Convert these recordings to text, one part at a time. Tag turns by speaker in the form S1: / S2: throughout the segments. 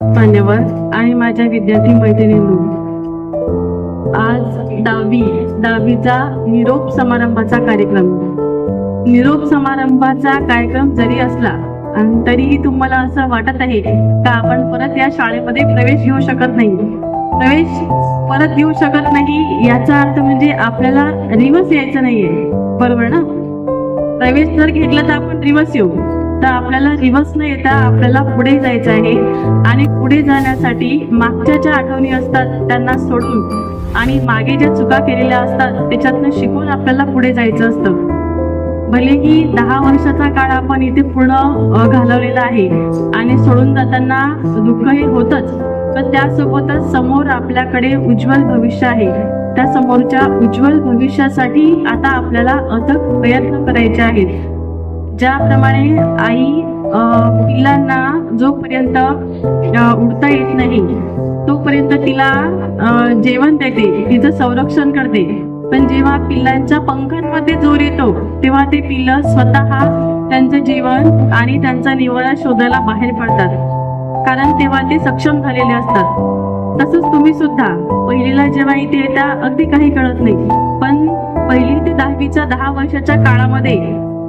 S1: मान्यवर आणि माझ्या विद्यार्थी मैत्रिणींनो आज दहावी दहावीचा निरोप समारंभाचा कार्यक्रम. निरोप समारंभाचा कार्यक्रम जरी असला आणि तरीही तुम्हाला असं वाटत आहे का आपण परत या शाळेमध्ये प्रवेश घेऊ शकत नाही? प्रवेश परत घेऊ शकत नाही याचा अर्थ म्हणजे आपल्याला रिवर्स यायचं नाहीये. बरोबर ना? प्रवेश जर घेतला तर आपण रिवर्स येऊ. तर आपल्याला रिव्हर्स न येता आपल्याला पुढे जायचं आहे. आणि पुढे जाण्यासाठी मागच्या ज्या आठवणी असतात त्यांना सोडून आणि मागे ज्या चुका केलेल्या असतात त्याच्यातनं शिकून आपल्याला पुढे जायचं असतं. भलेही दहा वर्षाचा काळ आपण इथे पूर्ण घालवलेला आहे आणि सोडून जाताना दुःख हे होतच पण त्यासोबतच समोर आपल्याकडे उज्ज्वल भविष्य आहे. त्या समोरच्या उज्ज्वल भविष्यासाठी आता आपल्याला अथक प्रयत्न करायचे आहेत. ज्याप्रमाणे आई पिल्लांना जोपर्यंत उडता येत नाही तोपर्यंत तिला जेवण देते तिचं संरक्षण करते. पण जेव्हा पिल्लांच्या पंखांमध्ये जोर येतो तेव्हा ते पिल्लं स्वतः त्यांचं जीवन आणि त्यांचा निवारा शोधायला बाहेर पडतात. कारण तेव्हा ते सक्षम झालेले असतात. तसंच तुम्ही सुद्धा पहिलीला जेव्हा इथे येता अगदी काही कळत नाही. पण पहिली ते दहावीच्या दहा वर्षाच्या काळामध्ये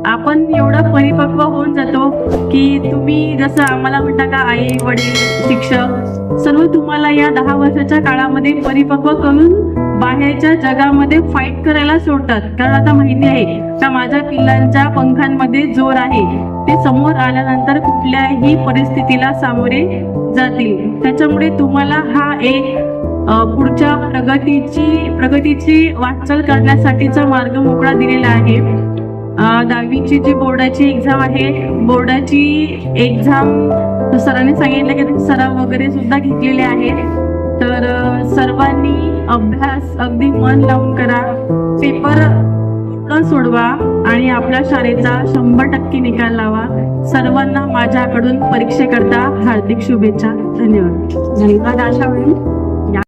S1: आपण एवढं परिपक्व होऊन जातो की तुम्ही जसं आम्हाला म्हणता का आई वडील शिक्षक सर्व तुम्हाला या दहा वर्षाच्या काळामध्ये परिपक्व करून बाहेरच्या जगामध्ये फाईट करायला सोडतात. कारण आता माहिती आहे का माझ्या पिल्लांच्या पंखांमध्ये जोर आहे. ते समोर आल्यानंतर कुठल्याही परिस्थितीला सामोरे जातील. त्याच्यामुळे तुम्हाला हा एक पुढच्या प्रगतीची प्रगतीची वाटचाल करण्यासाठीचा मार्ग मोकळा दिलेला आहे. दहावीची जी बोर्डाची एक्झाम आहे बोर्डाची एक्झाम सरांनी सांगितलं की सराव वगैरे सुद्धा घेतलेले आहेत. तर सर्वांनी अभ्यास अगदी मन लावून करा. पेपर पूर्ण सोडवा आणि आपल्या शाळेचा शंभर टक्के निकाल लावा. सर्वांना माझ्याकडून परीक्षेकरता हार्दिक शुभेच्छा. धन्यवाद.
S2: धन्यवाद. आशा मॅडम?